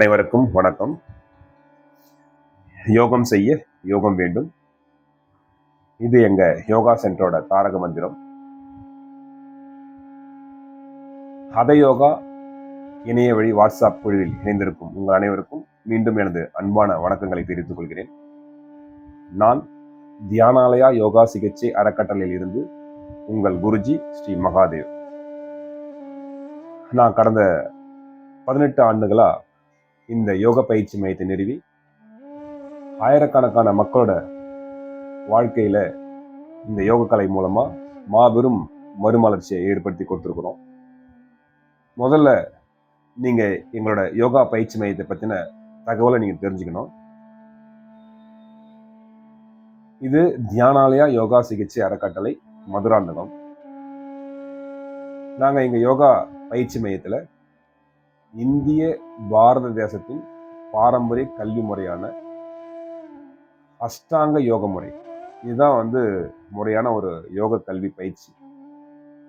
அனைவருக்கும் வணக்கம். யோகம் செய்ய யோகம் வேண்டும். இது எங்க யோகா சென்டரோட தாரக மந்திரம். ஹத யோகா இணைய வழி வாட்ஸ்அப் குழுவில் இணைந்திருக்கும் உங்கள் அனைவருக்கும் மீண்டும் எனது அன்பான வணக்கங்களை தெரிவித்துக் கொள்கிறேன். நான் தியானாலயா யோகா சிகிச்சை அறக்கட்டளையில் இருந்து உங்கள் குருஜி ஸ்ரீ மகாதேவ். நான் கடந்த பதினெட்டு ஆண்டுகளாக இந்த யோக பயிற்சி மையத்தை நிறுவி ஆயிரக்கணக்கான மக்களோட வாழ்க்கையில் இந்த யோக கலை மூலமாக மாபெரும் மறுமலர்ச்சியை ஏற்படுத்தி கொடுத்துருக்குறோம். முதல்ல நீங்கள் எங்களோட யோகா பயிற்சி மையத்தை பற்றின தகவலை நீங்கள் தெரிஞ்சுக்கணும். இது தியானாலயா யோகா சிகிச்சை அறக்கட்டளை மதுராந்தகம். நாங்கள் எங்கள் யோகா பயிற்சி மையத்தில் இந்திய பாரத தேசத்தின் பாரம்பரிய கல்வி முறையான அஷ்டாங்க யோக முறை. இதுதான் வந்து முறையான ஒரு யோக கல்வி பயிற்சி.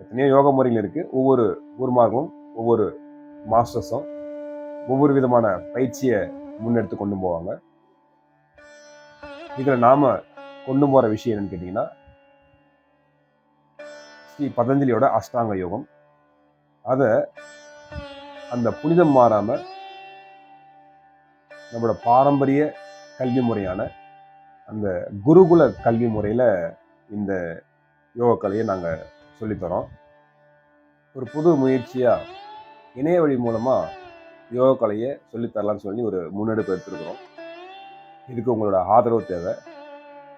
எத்தனையோ யோக முறைகள் இருக்குது ஒவ்வொரு குருமார்களும் ஒவ்வொரு மாஸ்டர்ஸும் ஒவ்வொரு விதமான பயிற்சியை முன்னெடுத்து கொண்டு போவாங்க. இதில் நாம் கொண்டு போகிற விஷயம் என்னன்னு கேட்டிங்கன்னா ஸ்ரீ பதஞ்சலியோட அஷ்டாங்க யோகம். அதை அந்த புனிதம் மாறாமல் நம்மளோட பாரம்பரிய கல்வி முறையான அந்த குருகுல கல்வி முறையில் இந்த யோக கலையை சொல்லித்தரோம் ஒரு புது முயற்சியாக இணைய வழி மூலமாக யோக கலையை சொல்லித்தரலாம்னு சொல்லி ஒரு முன்னெடுப்பு எடுத்துருக்குறோம். இதுக்கு உங்களோட ஆதரவு தேவை.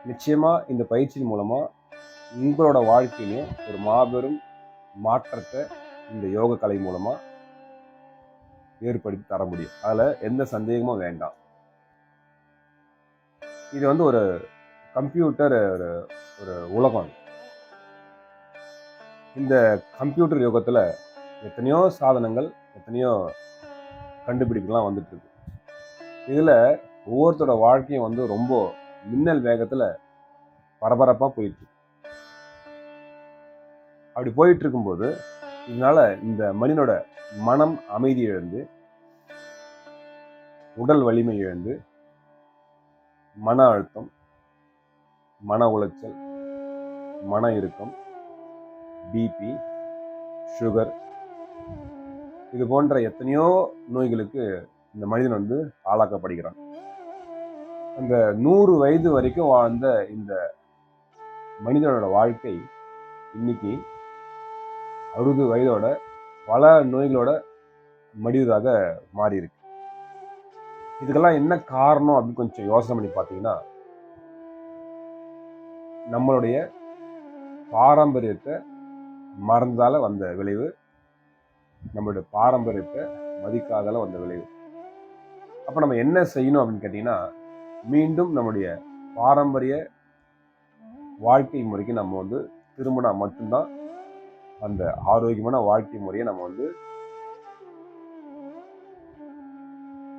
நிச்சயமாக இந்த பயிற்சியின் மூலமாக உங்களோட வாழ்க்கையிலையும் ஒரு மாபெரும் மாற்றத்தை இந்த யோக கலை ஏற்படுத்தி தர முடியும். அதில் எந்த சந்தேகமும் வேண்டாம். இது வந்து ஒரு கம்ப்யூட்டர் ஒரு ஒரு உலகம். இந்த கம்ப்யூட்டர் யுகத்தில் எத்தனையோ சாதனங்கள் எத்தனையோ கண்டுபிடிப்புலாம் வந்துட்டுருக்கு. இதில் ஒவ்வொருத்தரோட வாழ்க்கையும் வந்து ரொம்ப மின்னல் வேகத்தில் பரபரப்பாக போயிட்டு அப்படி போயிட்டு இருக்கும்போது இதனால இந்த மனிதனோட மனம் அமைதி இழந்து உடல் வலிமை இழந்து மன அழுத்தம் மன உளைச்சல் மன இறுக்கம் பிபி சுகர் இது போன்ற எத்தனையோ நோய்களுக்கு இந்த மனிதன் வந்து ஆளாக்கப்படுகிறான். அந்த நூறு வயது வரைக்கும் வாழ்ந்த இந்த மனிதனோட வாழ்க்கை இன்னைக்கு அறுபது வயதோட பல நோய்களோட மடிவதாக மாறியிருக்கு. இதுக்கெல்லாம் என்ன காரணம் அப்படின்னு கொஞ்சம் யோசனை பண்ணி பார்த்தீங்கன்னா நம்மளுடைய பாரம்பரியத்தை மறந்தால வந்த விளைவு நம்மளுடைய பாரம்பரியத்தை மதிக்காதால வந்த விளைவு. அப்போ நம்ம என்ன செய்யணும் அப்படின்னு கேட்டிங்கன்னா மீண்டும் நம்முடைய பாரம்பரிய வாழ்க்கை முறைக்கு நம்ம வந்து திரும்பினா மட்டும்தான் அந்த ஆரோக்கியமான வாழ்க்கை முறையை நம்ம வந்து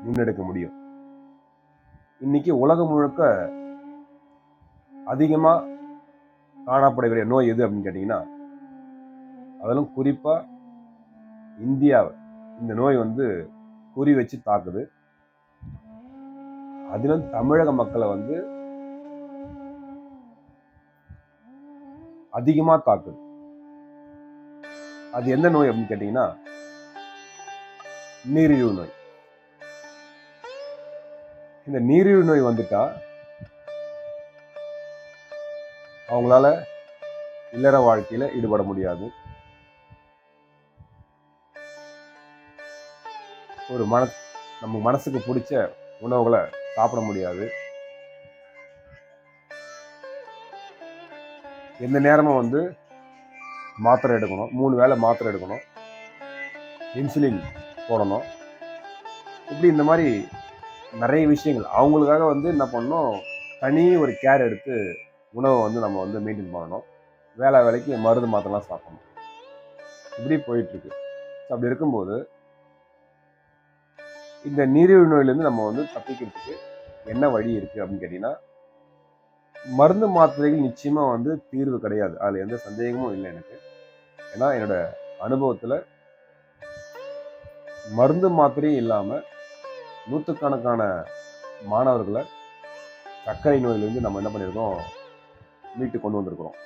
முன்னெடுக்க முடியும். இன்னைக்கு உலகம் முழுக்க அதிகமாக காணப்படக்கூடிய நோய் எது அப்படின்னு கேட்டிங்கன்னா அதிலும் குறிப்பாக இந்தியாவை இந்த நோய் வந்து குறி வச்சு தாக்குது. அதிலும் தமிழக மக்களை வந்து அதிகமாக தாக்குது. அது எந்த நோய் அப்படின்னு கேட்டீங்கன்னா நீரிழிவு நோய். இந்த நீரிழிவு நோய் வந்துட்டா அவங்களால இல்லற வாழ்க்கையில ஈடுபட முடியாது. ஒரு மன நம்ம மனசுக்கு பிடிச்ச உணவுகளை சாப்பிட முடியாது. எந்த நேரமும் வந்து மாத்திரை எடுக்கணும். மூணு வேளை மாத்திரை எடுக்கணும். இன்சுலின் போடணும். இப்படி இந்த மாதிரி நிறைய விஷயங்கள். அவங்களுக்காக வந்து என்ன பண்ணணும்? தனி ஒரு கேர் எடுத்து உணவை வந்து நம்ம வந்து மெயின்டைன் பண்ணணும். வேலை வேலைக்கு மருந்து மாத்திரலாம் சாப்பிடணும். இப்படி போயிட்டுருக்கு. ஸோ அப்படி இருக்கும்போது இந்த நீரிழிவு நோயிலேருந்து நம்ம வந்து தப்பிக்கிறதுக்கு என்ன வழி இருக்குது அப்படின்னு கேட்டிங்கன்னா மருந்து மாத்திரைகள் நிச்சயமாக வந்து தீர்வு கிடையாது. அதில் எந்த சந்தேகமும் இல்லை எனக்கு. ஏன்னா என்னோட அனுபவத்தில் மருந்து மாத்திரையும் இல்லாமல் நூற்றுக்கணக்கான மாணவர்களை சர்க்கரை நோயிலிருந்து நம்ம என்ன பண்ணியிருக்கோம் மீட்டு கொண்டு வந்திருக்கிறோம்.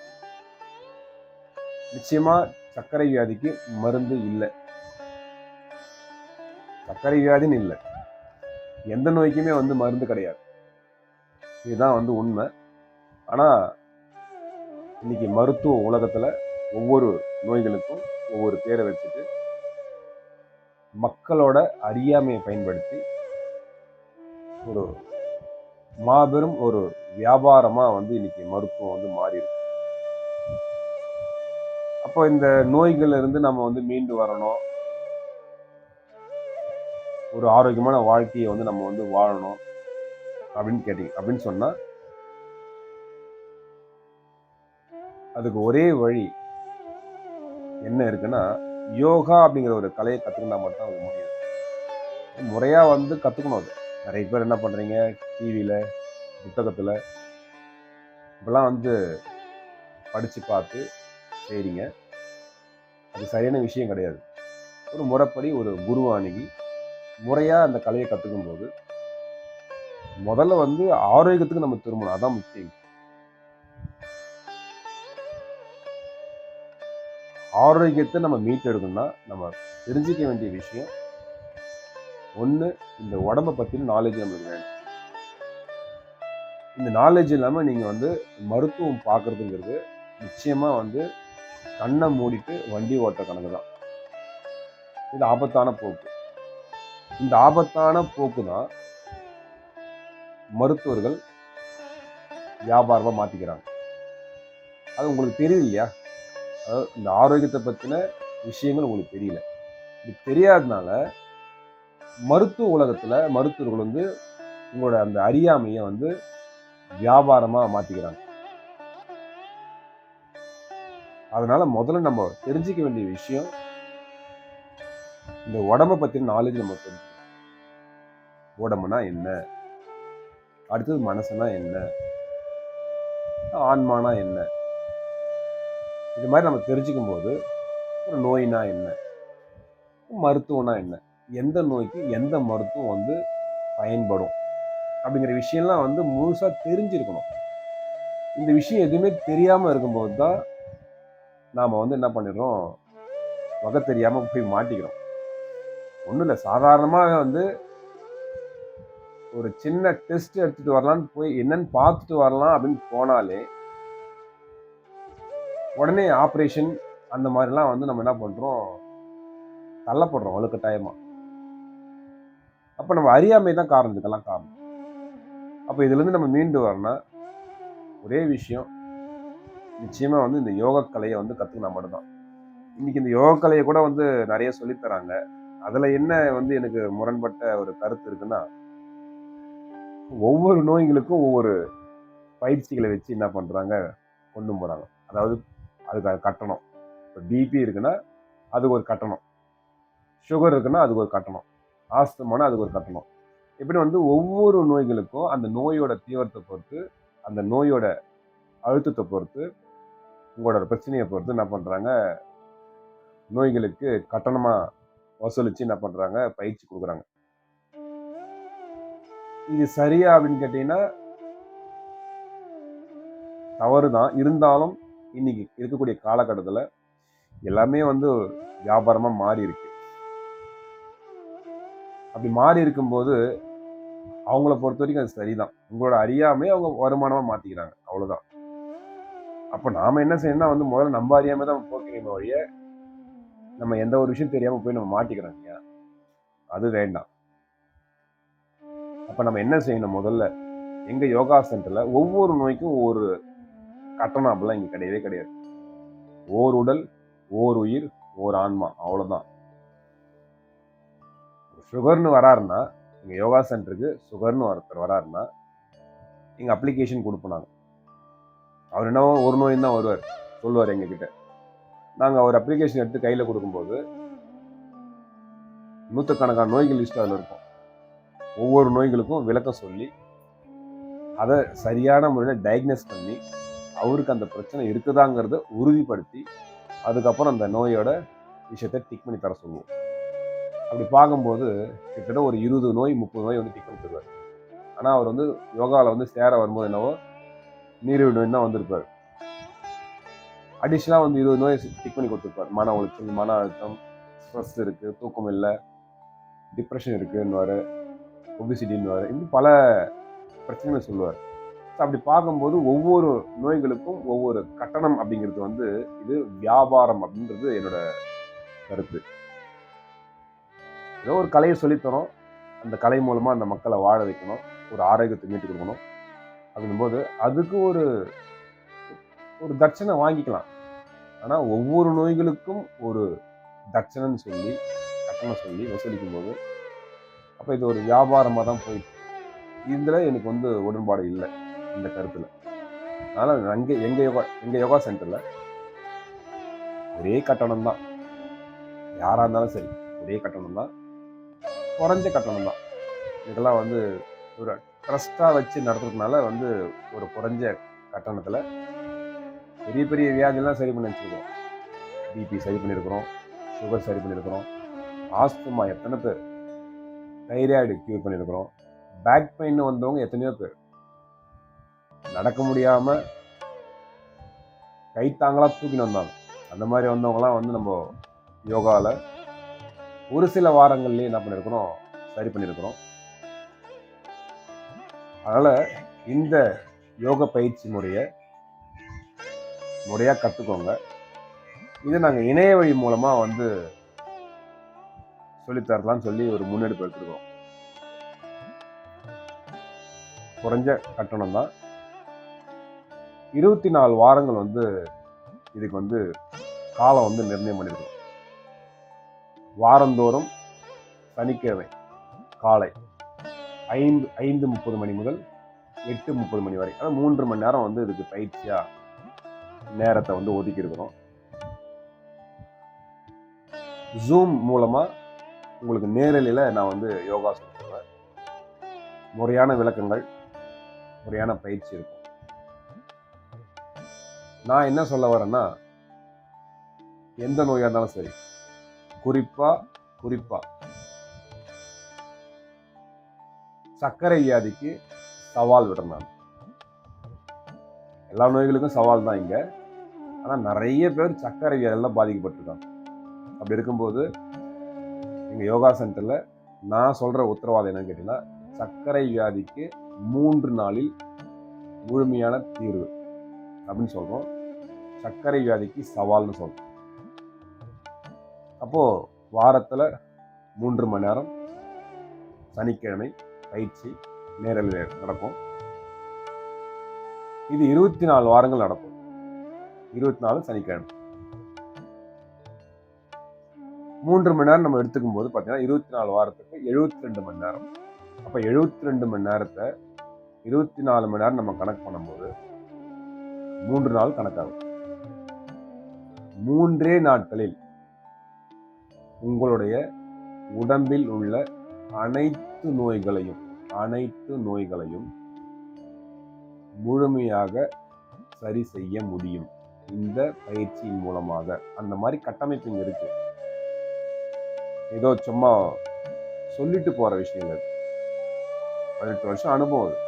நிச்சயமாக சர்க்கரை வியாதிக்கு மருந்து இல்லை. சர்க்கரை வியாதின்னு இல்லை. எந்த நோய்க்குமே வந்து மருந்து கிடையாது. இதுதான் வந்து உண்மை. ஆனால் இன்னைக்கு மருத்துவ உலகத்தில் ஒவ்வொரு நோய்களுக்கும் ஒவ்வொரு பேரை வச்சுட்டு மக்களோட அறியாமையை பயன்படுத்தி ஒரு மாபெரும் ஒரு வியாபாரமாக வந்து இன்னைக்கு மருத்துவம் வந்து மாறி இருக்கு அப்போ இந்த நோய்கள்ல இருந்து நம்ம வந்து மீண்டு வரணும். ஒரு ஆரோக்கியமான வாழ்க்கையை வந்து நம்ம வந்து வாழணும். அப்படின்னு கேட்டீங்க அப்படின்னு சொன்னால் அதுக்கு ஒரே வழி என்ன இருக்குன்னா யோகா அப்படிங்கிற ஒரு கலையை கற்றுக்கினா மட்டும் அது முடியும். முறையாக வந்து கற்றுக்கணும் அது. நிறைய பேர் என்ன பண்ணுறீங்க டிவியில் புத்தகத்தில். இப்பெல்லாம் வந்து படித்து பார்த்து செய்கிறீங்க அது சரியான விஷயம் கிடையாது. ஒரு முறைப்படி ஒரு குருவை அணுகி முறையாக அந்த கலையை கற்றுக்கும் போது முதல்ல வந்து ஆரோக்கியத்துக்கு நம்ம திரும்பணும். அதான் முக்கியம். ஆரோக்கியத்தை நம்ம மீட்டெடுக்கணும்னா நம்ம தெரிஞ்சிக்க வேண்டிய விஷயம் ஒன்று இந்த உடம்பை பற்றின நாலேஜ் நம்மளுக்கு வேணும். இந்த நாலேஜ் இல்லாமல் நீங்கள் வந்து மருத்துவம் பார்க்குறதுங்கிறது நிச்சயமாக வந்து கண்ணை மூடிட்டு வண்டி ஓட்ட கணக்கு தான். இது ஆபத்தான போக்கு. இந்த ஆபத்தான போக்கு தான் மருத்துவர்கள் வியாபாரமாக மாற்றிக்கிறாங்க அது உங்களுக்கு தெரியுது இல்லையா? அதாவது இந்த ஆரோக்கியத்தை பற்றின விஷயங்கள் உங்களுக்கு தெரியல. இது தெரியாதனால மருத்துவ உலகத்தில் மருத்துவர்கள் வந்து உங்களோட அந்த அறியாமையை வந்து வியாபாரமாக மாற்றிக்கிறாங்க அதனால் முதல்ல நம்ம தெரிஞ்சிக்க வேண்டிய விஷயம் இந்த உடம்பை பற்றின நாலேஜ் நம்ம தெரிஞ்சுக்கணும். உடம்புனா என்ன? அடுத்தது மனசுனா என்ன? ஆன்மானா என்ன? இது மாதிரி நம்ம தெரிஞ்சுக்கும் போது ஒரு நோய்னா என்ன? மருத்துவம்னா என்ன? எந்த நோய்க்கு எந்த மருத்துவம் வந்து பயன்படும்? அப்படிங்கிற விஷயம்லாம் வந்து முழுசாக தெரிஞ்சிருக்கணும். இந்த விஷயம் எதுவுமே தெரியாமல் இருக்கும்போது தான் நாம் வந்து என்ன பண்ணிடுறோம்? வகை தெரியாமல் போய் மாட்டிக்கிறோம். ஒன்றும் இல்லை. சாதாரணமாக வந்து ஒரு சின்ன டெஸ்ட் எடுத்துகிட்டு வரலான்னு போய் என்னன்னு பார்த்துட்டு வரலாம் அப்படின்னு போனாலே உடனே ஆப்ரேஷன் அந்த மாதிரிலாம் வந்து நம்ம என்ன பண்ணுறோம் தள்ளப்படுறோம் வலுக்கட்டாயமாக அப்போ நம்ம அறியாமை தான் காரணம் இதுக்கெல்லாம் காரணம். அப்போ இதுலேருந்து நம்ம மீண்டு வரணும்னா ஒரே விஷயம் நிச்சயமாக வந்து இந்த யோக கலையை வந்து கற்றுக்கினா மட்டும்தான். இன்னைக்கு இந்த யோகக்கலையை கலையை கூட வந்து நிறைய சொல்லித்தராங்க அதில் என்ன வந்து எனக்கு முரண்பட்ட ஒரு கருத்து இருக்குன்னா ஒவ்வொரு நோய்களுக்கும் ஒவ்வொரு பயிற்சிகளை வச்சு என்ன பண்ணுறாங்க கொண்டு போகிறாங்க அதாவது அதுக்கு கட்டணம். இப்போ பிபி இருக்குன்னா அதுக்கு ஒரு கட்டணம். சுகர் இருக்குன்னா அதுக்கு ஒரு கட்டணம். ஆஸ்துமானா அதுக்கு ஒரு கட்டணம். இப்படி வந்து ஒவ்வொரு நோய்களுக்கும் அந்த நோயோட தீவிரத்தை பொறுத்து அந்த நோயோட அழுத்தத்தை பொறுத்து உங்களோட பிரச்சனையை பொறுத்து என்ன பண்ணுறாங்க நோய்களுக்கு கட்டணமாக வசூலித்து என்ன பண்ணுறாங்க பயிற்சி கொடுக்குறாங்க. இது சரியா அப்படின்னு கேட்டிங்கன்னா தவறு தான் இருந்தாலும் இன்னைக்கு இருக்கக்கூடிய காலகட்டத்தில் எல்லாமே வந்து வியாபாரமாக மாறி இருக்கு. அப்படி மாறி இருக்கும்போது அவங்கள பொறுத்த வரைக்கும் அது சரிதான். உங்களோட அறியாமையே அவங்க வருமானமாக மாற்றிக்கிறாங்க அவ்வளோதான் அப்போ நாம் என்ன செய்யணும்னா வந்து முதல்ல நம்ம அறியாமல் தான் போக்கணுமே வழிய நம்ம எந்த ஒரு விஷயம் தெரியாமல் போய் நம்ம மாட்டிக்கிறோம் இல்லையா? அது வேண்டாம். அப்போ நம்ம என்ன செய்யணும் முதல்ல? எங்கள் யோகா சென்டரில் ஒவ்வொரு நோய்க்கும் ஒவ்வொரு கட்டணம் அப்படிலாம் இங்கே கிடையவே கிடையாது. ஓர் உடல் ஓர் உயிர் ஓர் ஆன்மா. அவ்வளோதான் சுகர்னு வராருன்னா இங்கே யோகா சென்டருக்கு சுகர்னு ஒருத்தர் வராருன்னா எங்கள் அப்ளிகேஷன் கொடுப்போம் அவர் என்னவோ ஒரு நோய் தான் வருவார். சொல்லுவார் எங்ககிட்ட. நாங்கள் அவர் அப்ளிகேஷன் எடுத்து கையில் கொடுக்கும்போது நூற்றுக்கணக்கான நோய்கள் லிஸ்ட் அதில் இருக்கும். ஒவ்வொரு நோய்களுக்கும் விளக்கம் சொல்லி அதை சரியான முறையில் டயக்னோஸ் பண்ணி அவருக்கு அந்த பிரச்சனை இருக்குதாங்கிறத உறுதிப்படுத்தி அதுக்கப்புறம் அந்த நோயோட விஷயத்தை டிக் பண்ணி தர சொல்லுவோம். அப்படி பார்க்கும்போது கிட்டத்தட்ட ஒரு இருபது நோய் முப்பது நோய் வந்து டிக் பண்ணி தருவார் ஆனால் அவர் வந்து யோகாவில் வந்து சேர வரும்போது என்னவோ நீரிழிவு நோய் தான் வந்திருப்பார். அடிஷ்னலாக வந்து இருபது நோய் டிக் பண்ணி கொடுத்துருப்பார். மன உளைச்சல் மன அழுத்தம் ஸ்ட்ரெஸ் இருக்குது தூக்கம் இல்லை டிப்ரெஷன் இருக்குன்னுவார் ஒபிசிட்டின்னுவார் இன்னும் பல பிரச்சனைகளை சொல்லுவார். ஸோ அப்படி பார்க்கும்போது ஒவ்வொரு நோய்களுக்கும் ஒவ்வொரு கட்டணம் அப்படிங்கிறது வந்து இது வியாபாரம் அப்படின்றது என்னோட கருத்து. ஏதோ ஒரு கலையை சொல்லித்தரோம். அந்த கலை மூலமாக அந்த மக்களை வாழ வைக்கணும். ஒரு ஆரோக்கியத்தை மீட்டு கொடுக்கணும். அப்படிங்கும்போது அதுக்கு ஒரு ஒரு தட்சணை வாங்கிக்கலாம். ஆனால் ஒவ்வொரு நோய்களுக்கும் ஒரு தட்சணைன்னு சொல்லி கட்டணம் சொல்லி வசூலிக்கும் போது அப்போ இது ஒரு வியாபாரமாக தான் போயிட்டு இதில் எனக்கு வந்து உடன்பாடு இல்லை. இந்த கருத்தில். அதனால் அங்கே எங்கள் யோகா எங்கள் யோகா சென்டரில் ஒரே கட்டணம் தான் யாராக இருந்தாலும் சரி ஒரே கட்டணம் தான் குறைஞ்ச கட்டணம் தான் இதெல்லாம் வந்து ஒரு ட்ரஸ்ட்டாக வச்சு நடத்துறதுனால வந்து ஒரு குறைஞ்ச கட்டணத்தில் பெரிய பெரிய வியாதியெல்லாம் சரி பண்ணி வச்சுருக்கோம். பிபி சரி பண்ணியிருக்கிறோம் சுகர் சரி பண்ணியிருக்கிறோம் ஆஸ்துமா எத்தனை பேர் தைராய்டு க்யூர் பண்ணியிருக்கிறோம் பேக் பெயின் வந்தவங்க எத்தனையோ பேர். நடக்க முடியாமல் கைத்தாங்களாக தூக்கின்னு வந்தாங்க. அந்த மாதிரி வந்தவங்கலாம் வந்து நம்ம யோகாவில் ஒரு சில வாரங்கள்லேயே என்ன பண்ணியிருக்கிறோம் சரி பண்ணியிருக்கிறோம் அதனால் இந்த யோக பயிற்சி முறையை முறையாக கற்றுக்கோங்க இதை நாங்கள் இணைய வழி மூலமாக வந்து சொல்லித்தரலாம்னு சொல்லி ஒரு முன்னெடுப்பு எடுத்துருக்கோம். குறைஞ்ச கட்டணம் தான் இருபத்தி நாலு வாரங்கள் வந்து இதுக்கு வந்து காலம் வந்து நிர்ணயம் பண்ணியிருக்கோம். வாரந்தோறும் சனிக்கிழமை காலை ஐந்து ஐந்து முப்பது மணி முதல் எட்டு முப்பது மணி வரை அதாவது மூன்று மணி நேரம் வந்து இதுக்கு பயிற்சியாக நேரத்தை வந்து ஒதுக்கி இருக்கிறோம் ஜூம் மூலமாக உங்களுக்கு நேரலையில் நான் வந்து யோகா சொல்லுவேன் முறையான விளக்கங்கள் முறையான பயிற்சி இருக்கும். நான் என்ன சொல்ல வரேன்னா எந்த நோயாக இருந்தாலும் சரி குறிப்பாக குறிப்பாக சர்க்கரை வியாதிக்கு சவால் விடுறேன் நான். எல்லா நோய்களுக்கும் சவால் தான் இங்கே. ஆனால் நிறைய பேர் சர்க்கரை வியாதியெல்லாம் பாதிக்கப்பட்டிருக்காங்க. அப்படி இருக்கும்போது எங்கள் யோகா சென்டரில் நான் சொல்கிற உத்தரவாதம் என்னன்னு கேட்டிங்கன்னா சர்க்கரை வியாதிக்கு மூன்று நாளில் முழுமையான தீர்வு அப்படின்னு சொல்கிறோம் சர்க்கரை வியாதிக்கு சவால்னு சொல்லணும் அப்போது வாரத்தில் மூன்று மணி நேரம் சனிக்கிழமை பயிற்சி நேரில் நடக்கும். இது இருபத்தி நாலு வாரங்கள் நடக்கும். இருபத்தி நாலு சனிக்கிழமை. மூன்று மணி நேரம் நம்ம எடுத்துக்கும் போது பார்த்தீங்கன்னா இருபத்தி நாலு வாரத்துக்கு எழுபத்தி ரெண்டு மணி நேரம். அப்போ எழுபத்தி ரெண்டு மணி நேரத்தை இருபத்தி நாலு மணி நேரம் நம்ம கணக்கு பண்ணும்போது மூன்று நாள் கணக்காகும். மூன்றே நாட்களில் உங்களுடைய உடம்பில் உள்ள அனைத்து நோய்களையும் அனைத்து நோய்களையும் முழுமையாக சரி செய்ய முடியும். இந்த பயிற்சியின் மூலமாக. அந்த மாதிரி கட்டமைப்பு இங்க இருக்கு. ஏதோ சும்மா சொல்லிட்டு போற விஷயங்கள். பதினெட்டு வருஷம் அனுபவம்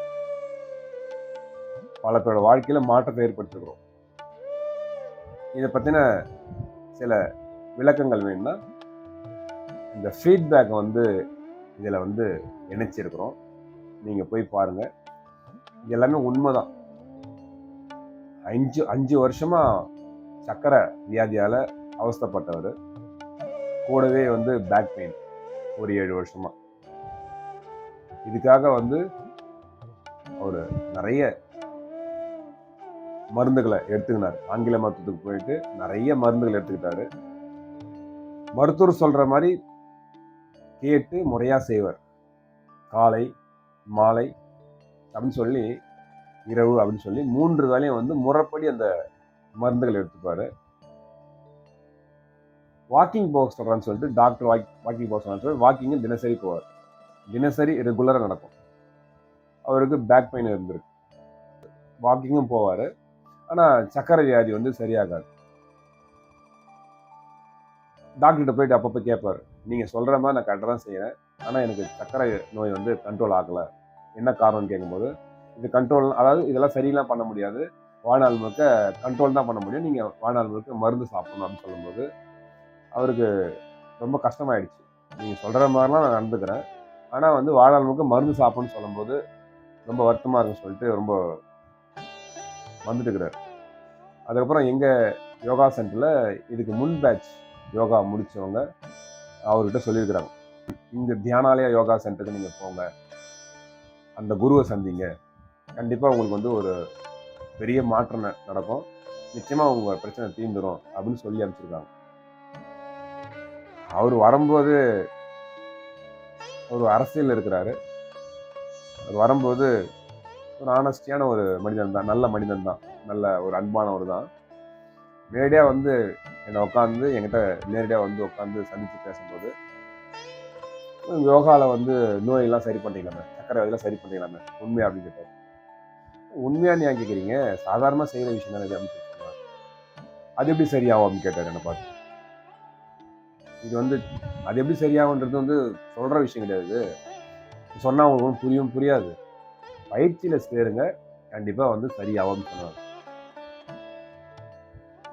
பல பேரோட வாழ்க்கையில மாற்றத்தை ஏற்படுத்துகிறோம் இதை பற்றின சில விளக்கங்கள் வேணும்னா இந்த ஃபீட்பேக் வந்து இதில் வந்து இணைச்சிருக்கிறோம். நீங்கள் போய் பாருங்கள் இது எல்லாமே உண்மைதான். அஞ்சு அஞ்சு வருஷமாக சக்கரை வியாதியால் அவஸ்தைப்பட்டவர். கூடவே வந்து பேக் பெயின் ஒரு ஏழு வருஷமாக இதுக்காக வந்து அவர் நிறைய மருந்துகளை எடுத்துக்கினார். ஆங்கில மருத்துவத்துக்கு போயிட்டு நிறைய மருந்துகள் எடுத்துக்கிட்டாரு. மருத்துவர் சொல்கிற மாதிரி கேட்டு முறையாக செய்வார். காலை மாலை அப்படின்னு சொல்லி இரவு அப்படின்னு சொல்லி மூன்று வேலையும் வந்து முறைப்படி அந்த மருந்துகள் எடுத்துப்பார். வாக்கிங் போக சொல்கிறான்னு சொல்லிட்டு டாக்டர் வாக் வாக்கிங் போக சொல்கிறான்னு சொல்லி வாக்கிங் தினசரி போவார். தினசரி ரெகுலராக நடக்கும். அவருக்கு பேக் பெயின் இருந்திருக்கு. வாக்கிங்கும் போவார். ஆனால் சக்கரை வியாதி வந்து சரியாகாது. டாக்டர்கிட்ட போயிட்டு அப்பப்போ கேட்பாரு நீங்கள் சொல்கிற மாதிரி நான் கரெக்டாக தான் செய்கிறேன் ஆனால் எனக்கு சர்க்கரை நோய் வந்து கண்ட்ரோல் ஆகலை. என்ன காரணம்னு கேட்கும்போது இது கண்ட்ரோல் அதாவது இதெல்லாம் சரியெல்லாம் பண்ண முடியாது. வாழ்நாள் முழுக்க கண்ட்ரோல் தான் பண்ண முடியும். நீங்கள் வாழ்நாள் முழுக்க மருந்து சாப்பிடணும் அப்படின்னு சொல்லும்போது அவருக்கு ரொம்ப கஷ்டமாயிடுச்சு. நீங்கள் சொல்கிற மாதிரிலாம் நான் நடந்துக்கிறேன். ஆனால் வந்து வாழ்நாள் முழுக்க மருந்து சாப்பிடணும்னு சொல்லும்போது ரொம்ப வருத்தமாக இருக்குன்னு சொல்லிட்டு ரொம்ப வந்துட்டுக்கிறார் அதுக்கப்புறம் எங்கள் யோகா சென்டரில் இதுக்கு முன் பேட்ச் யோகா முடித்தவங்க அவர்கிட்ட சொல்லியிருக்கிறாங்க. இந்த தியானாலயா யோகா சென்டருக்கு நீங்கள் போங்க. அந்த குருவை சந்திங்க. கண்டிப்பாக உங்களுக்கு வந்து ஒரு பெரிய மாற்றம் நடக்கும். நிச்சயமாக உங்கள் பிரச்சனை தீர்ந்துடும் அப்படின்னு சொல்லி அனுப்பிச்சிருக்காங்க. அவர் வரும்போது ஒரு அரசியல் இருக்கிறாரு. அவர் வரும்போது ஒரு ஆனஸ்டியான ஒரு மனிதன் தான். நல்ல மனிதன் தான். நல்ல ஒரு அன்பானவர் தான். நேரடியாக வந்து என்னை உட்காந்து என்கிட்ட நேரடியாக வந்து உட்காந்து சந்தித்து பேசும்போது யோகாவில் வந்து நோயெல்லாம் சரி பண்ணிக்கலாமே. சக்கரை வகையெல்லாம் சரி பண்ணிக்கலாமே. உண்மையாக அப்படின்னு கேட்டார் உண்மையாக ஏன் கேட்குறீங்க சாதாரணமாக செய்கிற விஷயம் தானே அப்படின்னு சொன்னார். அது எப்படி சரியாகும் அப்படின்னு கேட்டார் என்னை பார்த்து. இது வந்து அது எப்படி சரியாகுன்றது வந்து சொல்கிற விஷயம் கிடையாது. சொன்னால் அவங்களுக்கு புரியும் புரியாது. பயிற்சியில் சேருங்க. கண்டிப்பாக வந்து சரியாகும்னு சொன்னார்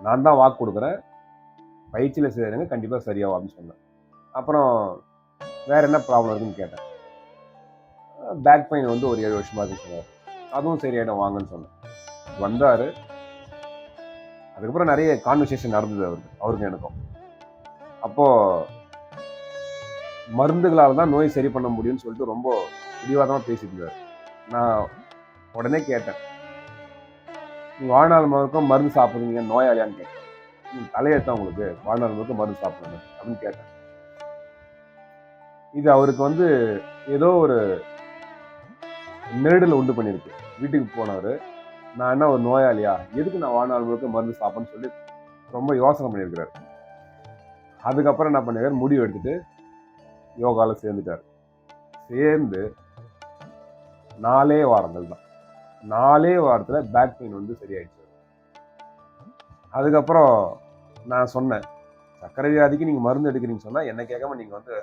நான் தான் வாக்கு கொடுக்குறேன். பயிற்சியில் சேருங்க கண்டிப்பாக சரியாகும் அப்படின்னு சொன்னேன். அப்புறம் வேற என்ன ப்ராப்ளம் இருக்குன்னு கேட்டேன். பேக் பெயின் வந்து ஒரு ஏழு வருஷமாக இருக்கு சொன்னார் அதுவும் சரியாயிடும் வாங்கன்னு சொன்னேன். வந்தார். அதுக்கப்புறம் நிறைய கான்வர்சேஷன் நடந்தது அவருக்கு அவருக்கு எனக்கும். அப்போது மருந்துகளால் தான் நோய் சரி பண்ண முடியும்னு சொல்லிட்டு ரொம்ப பிடிவாதமாக பேசியிருந்தார். நான் உடனே கேட்டேன். நீங்கள் வாழ்நாள் முழுக்க மருந்து சாப்பிடுறீங்க நோயாளியான்னு கேட்டேன். நீங்கள் தலையெழுத்தா உங்களுக்கு? வாழ்நாள் முழுக்க மருந்து சாப்பிடணும் அப்படின்னு கேட்டேன். இது அவருக்கு வந்து ஏதோ ஒரு நெருடல் உண்டு பண்ணியிருக்கு வீட்டுக்கு போனவர் நான் என்ன ஒரு நோயாளியா? எதுக்கு நான் வாழ்நாள் முழுக்க மருந்து சாப்பிடணும்னு சொல்லி ரொம்ப யோசனை பண்ணியிருக்கிறார். அதுக்கப்புறம் என்ன பண்ணிருக்காரு? முடிவு எடுத்துட்டு யோகாவில் சேர்ந்துட்டார். சேர்ந்து நாலே வாரங்கள் தான். நாலே வாரத்தில் பேக் பெயின் வந்து சரியாயிடுச்சு. அதுக்கப்புறம் நான் சொன்னேன் சர்க்கரை வியாதிக்கு நீங்கள் மருந்து எடுக்கிறீங்கன்னு சொன்னால் என்ன கேட்காம நீங்கள் வந்து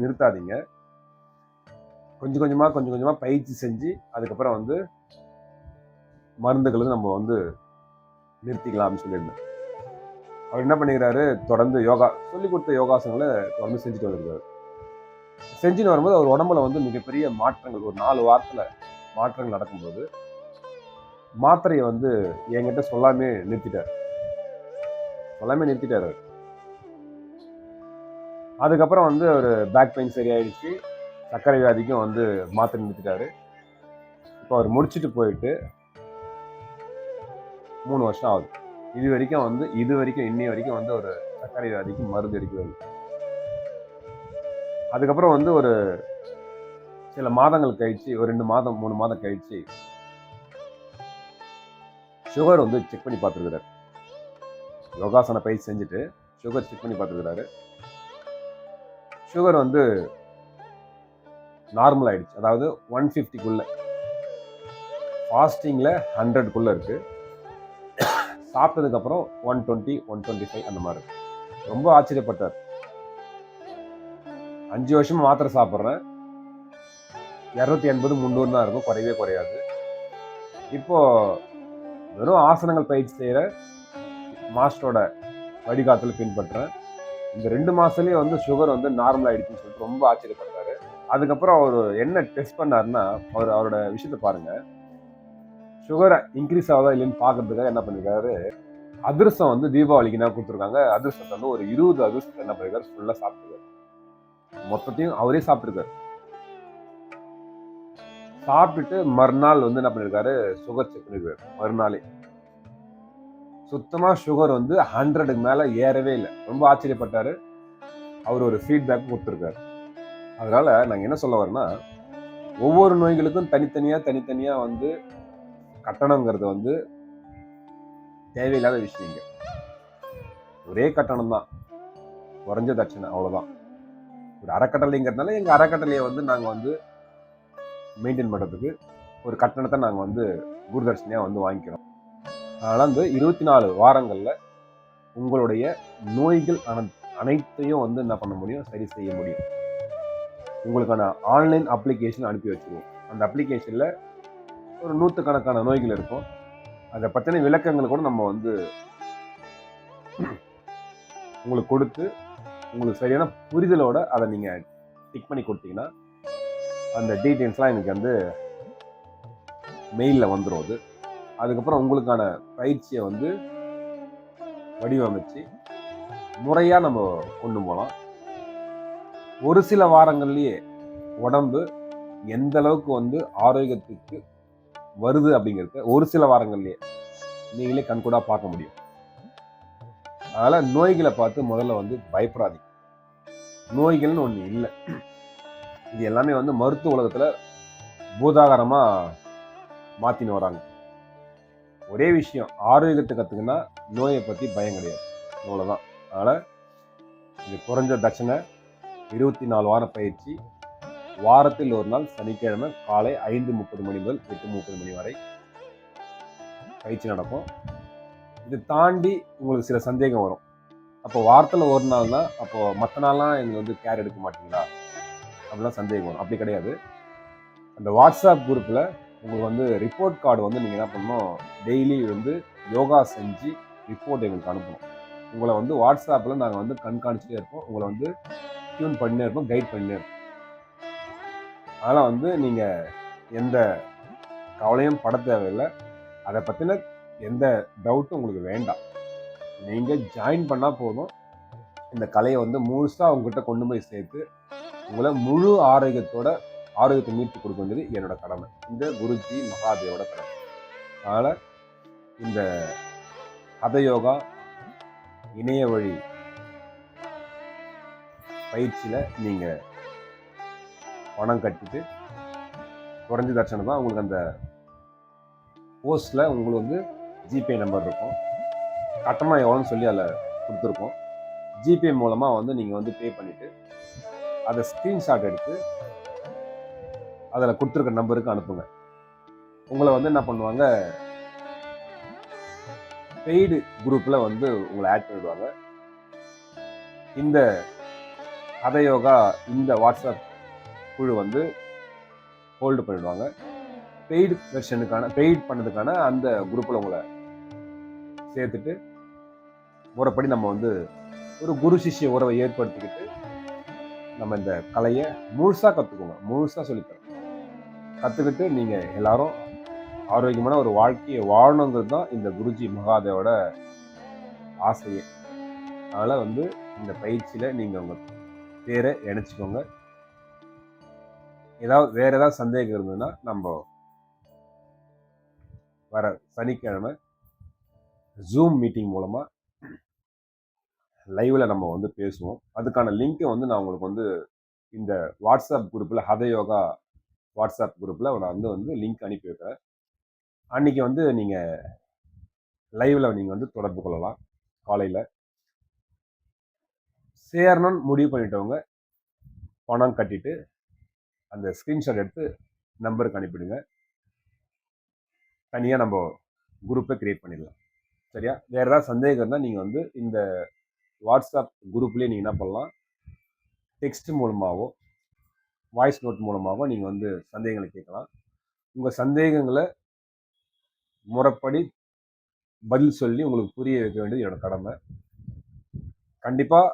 நிறுத்தாதீங்க. கொஞ்சம் கொஞ்சமாக கொஞ்சம் கொஞ்சமாக பயிற்சி செஞ்சு அதுக்கப்புறம் வந்து மருந்துகளை நம்ம வந்து நிறுத்திக்கலாம் அப்படின்னு சொல்லியிருந்தேன். அவர் என்ன பண்ணிக்கிறாரு? தொடர்ந்து யோகா சொல்லி கொடுத்த யோகாசனங்களை தொடர்ந்து செஞ்சுட்டு வந்திருக்காரு. செஞ்சுன்னு வரும்போது அவர் உடம்புல வந்து மிகப்பெரிய மாற்றங்கள் ஒரு நாலு வாரத்தில் மாற்றங்கள் நடக்கும்போது மாத்திரையை வந்து என்கிட்ட சொல்லாமே நிறுத்திட்டார். சொல்லாமே நிறுத்திட்டார் அவர். அதுக்கப்புறம் வந்து அவர் பேக் பெயின் சரியாயிடுச்சு. சர்க்கரை வியாதிக்கும் வந்து மாத்திரை நிறுத்திட்டாரு. இப்போ அவர் முடிச்சுட்டு போயிட்டு மூணு வருஷம் ஆகுது. இது வரைக்கும் வந்து இது வரைக்கும் இன்னி வரைக்கும் வந்து ஒரு சர்க்கரை வியாதிக்கு மருந்து எடுக்கிறது அதுக்கப்புறம் வந்து ஒரு சில மாதங்கள் கழிச்சு ஒரு ரெண்டு மாதம் மூணு மாதம் கழிச்சு சுகர் வந்து செக் பண்ணி பார்த்துருக்குறாரு. யோகாசன பயிற்சி செஞ்சுட்டு சுகர் செக் பண்ணி பார்த்துருக்குறாரு. சுகர் வந்து நார்மல் ஆயிடுச்சு. அதாவது ஒன் ஃபிஃப்டிக்குள்ள ஃபாஸ்டிங்கில் ஹண்ட்ரட்குள்ளே இருக்கு. சாப்பிட்டதுக்கப்புறம் one twenty one twenty five அந்த மாதிரி இருக்கு. ரொம்ப ஆச்சரியப்பட்டார். அஞ்சு வருஷமாக மாத்திரை சாப்பிட்றேன். இரநூத்தி எண்பது முந்நூறு தான் இருக்கும். குறையவே குறையாது. இப்போது வெறும் ஆசனங்கள் பயிற்சி செய்கிற மாஸ்டரோட வழிகாட்டில் பின்பற்றுறேன் இந்த ரெண்டு மாசத்துலயே வந்து சுகர் வந்து நார்மல் ஆகிடுச்சுன்னு சொல்லிட்டு ரொம்ப ஆச்சரியப்பட்டாரு அதுக்கப்புறம் அவர் என்ன டெஸ்ட் பண்ணாருன்னா அவர் அவரோட விஷயத்த பாருங்கள் சுகர் இன்க்ரீஸ் ஆகுதா இல்லைன்னு பார்க்கறதுக்காக என்ன பண்ணியிருக்காரு அதிர்ஷ்டம் வந்து தீபாவளிக்கு என்ன கொடுத்துருக்காங்க. அதிர்ஷ்டத்தை வந்து ஒரு இருபது அதிர்ஷ்டத்தை என்ன பண்ணியிருக்காரு ஃபுல்லாக சாப்பிட்டுருக்காரு. மொத்தத்தையும் அவரே சாப்பிட்டுருக்காரு. சாப்பிட்டுட்டு மறுநாள் வந்து என்ன பண்ணிருக்காரு? சுகர் செக் பண்ணிருக்காரு. மறுநாளே. சுத்தமா சுகர் வந்து ஹண்ட்ரடுக்கு மேல ஏறவே இல்லை. ரொம்ப ஆச்சரியப்பட்டாரு. அவர் ஒரு ஃபீட்பேக் கொடுத்துருக்காரு. அதனால நாங்கள் என்ன சொல்ல வரோம்னா ஒவ்வொரு நோய்களுக்கும் தனித்தனியா தனித்தனியா வந்து கட்டணங்கிறது வந்து தேவையில்லாத விஷயங்க. ஒரே கட்டணம் தான் குறைஞ்ச தட்சணை அவ்வளோதான் ஒரு அறக்கட்டளைங்கிறதுனால எங்கள் அறக்கட்டளையை வந்து நாங்கள் வந்து மெயின்டைன் பண்ணுறதுக்கு ஒரு கட்டணத்தை நாங்கள் வந்து குருதர்ஷனியா வந்து வாங்கிக்கிறோம். அதனால் வந்து இருபத்தி நாலு வாரங்களில் உங்களுடைய நோய்கள் அன அனைத்தையும் வந்து என்ன பண்ண முடியும்? சரி செய்ய முடியும். உங்களுக்கான ஆன்லைன் அப்ளிகேஷன் அனுப்பி வச்சுருவோம். அந்த அப்ளிகேஷனில் ஒரு நூற்றுக்கணக்கான நோய்கள் இருக்கும். அதை பற்றின விளக்கங்கள் கூட நம்ம வந்து உங்களுக்கு கொடுத்து உங்களுக்கு சரியான புரிதலோட அதை நீங்கள் டிக் பண்ணி கொடுத்தீங்கன்னா அந்த டீட்டெயில்ஸ்லாம் எனக்கு வந்து மெயிலில் வந்துடும் அது. அதுக்கப்புறம் உங்களுக்கான பயிற்சியை வந்து வடிவமைச்சு முறையாக நம்ம கொண்டு போகலாம். ஒரு சில வாரங்கள்லேயே உடம்பு எந்த அளவுக்கு வந்து ஆரோக்கியத்துக்கு வருது அப்படிங்கிறத ஒரு சில வாரங்கள்லேயே நீங்களே கண்கூடாக பார்க்க முடியும். அதனால் நோய்களை பார்த்து முதல்ல வந்து பயப்படாதீங்க. நோய்கள்னு ஒன்று இல்லை. இது எல்லாமே வந்து மருத்துவ உலகத்தில் பூதாகரமாக மாற்றின்னு வராங்க. ஒரே விஷயம் ஆரோக்கியத்தை கற்றுக்குன்னா நோயை பற்றி பயம் கிடையாது. அவ்வளோதான் அதனால் இது குறைஞ்ச தட்சணை இருபத்தி நாலு வார பயிற்சி வாரத்தில் ஒரு நாள் சனிக்கிழமை காலை ஐந்து முப்பது மணி முதல் எட்டு முப்பது மணி வரை பயிற்சி நடக்கும். இது தாண்டி உங்களுக்கு சில சந்தேகம் வரும். அப்போ வாரத்தில் ஒரு நாள் தான் அப்போது மற்ற நாள்லாம் எங்களுக்கு வந்து கேர் எடுக்க மாட்டீங்களா? அப்படிலாம் சந்தேகம் வரும். அப்படி கிடையாது. அந்த வாட்ஸ்அப் குரூப்பில் உங்களுக்கு வந்து ரிப்போர்ட் கார்டு வந்து நீங்கள் என்ன பண்ணணும்? டெய்லி வந்து யோகா செஞ்சு ரிப்போர்ட் எங்களுக்கு அனுப்பணும். உங்களை வந்து வாட்ஸ்அப்பில் நாங்கள் வந்து கண்காணிச்சுட்டே இருப்போம். உங்களை வந்து டியூன் பண்ணிட்டே இருப்போம் கைட் பண்ணினே இருப்போம். அதனால் வந்து நீங்கள் எந்த கவலையும் பட தேவையில்லை. அதை பற்றின எந்த டவுட்டும் உங்களுக்கு வேண்டாம். நீங்கள் ஜாயின் பண்ணால் போதும். இந்த கலையை வந்து முழுசாக உங்ககிட்ட கொண்டு போய் சேர்த்து உங்களை முழு ஆரோக்கியத்தோட ஆரோக்கியத்தை மீட்டு கொடுக்க வேண்டியது என்னோட கடமை. இந்த குருஜி மகாதேவோட கடமை. அதனால் இந்த ஹதயோகா இணைய வழி பயிற்சியில் நீங்கள் பணம் கட்டிட்டு குறைஞ்ச தர்ஷனம் தான் உங்களுக்கு அந்த போஸ்டில் உங்களுக்கு வந்து ஜிபே நம்பர் இருக்கும். கட்டணம் எவ்வளோன்னு சொல்லி அதில் கொடுத்துருக்கோம். ஜிபே மூலமாக வந்து நீங்கள் வந்து பே பண்ணிவிட்டு அதை ஸ்க்ரீன்ஷாட் எடுத்து அதில் கொடுத்துருக்க நம்பருக்கு அனுப்புங்க. உங்களை வந்து என்ன பண்ணுவாங்க? பெய்டு குரூப்பில் வந்து உங்களை ஆட் பண்ணிடுவாங்க. இந்த ஹதயோகா இந்த வாட்ஸ்அப் குழு வந்து ஹோல்டு பண்ணிடுவாங்க. பெய்டு வெர்ஷனுக்கான பெய்ட் பண்ணதுக்கான அந்த குரூப்பில் உங்களை சேர்த்துட்டு முறைப்படி நம்ம வந்து ஒரு குரு சிஷ்ய உறவை ஏற்படுத்திக்கிட்டு நம்ம இந்த கலையை முழுசாக கற்றுக்கோங்க முழுசாக சொல்லித்தரோம் கற்றுக்கிட்டு நீங்கள் எல்லாரும் ஆரோக்கியமான ஒரு வாழ்க்கையை வாழணுங்கிறது தான் இந்த குருஜி மகாதேவோட ஆசையே. அதனால் வந்து இந்த பயிற்சியில் நீங்கள் உங்கள் பேரை இணைச்சிக்கோங்க. ஏதாவது வேறு ஏதாவது சந்தேகம் இருந்ததுன்னா நம்ம வர சனிக்கிழமை ஜூம் மீட்டிங் மூலமாக லைவில் நம்ம வந்து பேசுவோம். அதுக்கான லிங்க்கை வந்து நான் உங்களுக்கு வந்து இந்த வாட்ஸ்அப் குரூப்பில் ஹதயோகா வாட்ஸ்அப் குரூப்பில் நான் வந்து வந்து லிங்க் அனுப்பி வைக்கிறேன். அன்றைக்கி வந்து நீங்கள் லைவில் நீங்கள் வந்து தொடர்பு கொள்ளலாம். காலையில் சேரணும்னு முடிவு பண்ணிட்டவங்க பணம் கட்டிட்டு அந்த ஸ்க்ரீன்ஷாட் எடுத்து நம்பருக்கு அனுப்பிடுங்க. தனியாக நம்ம குரூப்பை க்ரியேட் பண்ணிடலாம். சரியா? வேறு ஏதாவது சந்தேகம் இருந்தால் நீங்கள் வந்து இந்த வாட்ஸ்அப் குரூப்லேயே நீங்கள் என்ன பண்ணலாம்? டெக்ஸ்ட் மூலமாகவோ வாய்ஸ் நோட் மூலமாகவோ நீங்கள் வந்து சந்தேகங்களை கேட்கலாம். உங்கள் சந்தேகங்களை முறைப்படி பதில் சொல்லி உங்களுக்கு புரிய வைக்க வேண்டியது என்னோடய கடமை. கண்டிப்பாக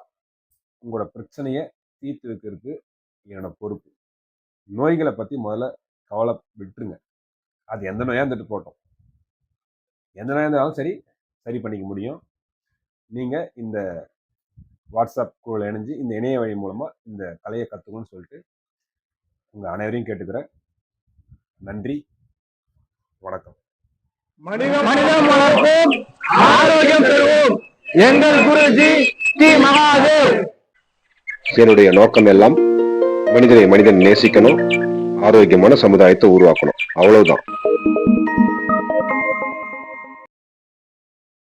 உங்களோட பிரச்சனையை தீர்த்து வைக்கிறதுக்கு என்னோடய பொறுப்பு. நோய்களை பற்றி முதல்ல கவலை விட்டுருங்க. அது எந்த நோயாக இருந்துட்டு போட்டோம் எந்த நோயாக இருந்தாலும் சரி சரி பண்ணிக்க முடியும். நீங்கள் இந்த வாட்ஸ்அப் குழுவில் இணைஞ்சு இந்த இணைய வழி மூலமாக இந்த கலையை கற்றுக்கணும்னு சொல்லிட்டு உங்கள் அனைவரையும் கேட்டுக்கிறேன். நன்றி. வணக்கம். மனிதம் மனிதம் வளர்ப்போம். ஆரோக்கியம் பெறுவோம். எங்கள் குருஜி ஸ்ரீ மகாதேவ். என்னுடைய நோக்கம் எல்லாம் மனிதனை மனிதன் நேசிக்கணும். ஆரோக்கியமான சமுதாயத்தை உருவாக்கணும். அவ்வளவுதான்.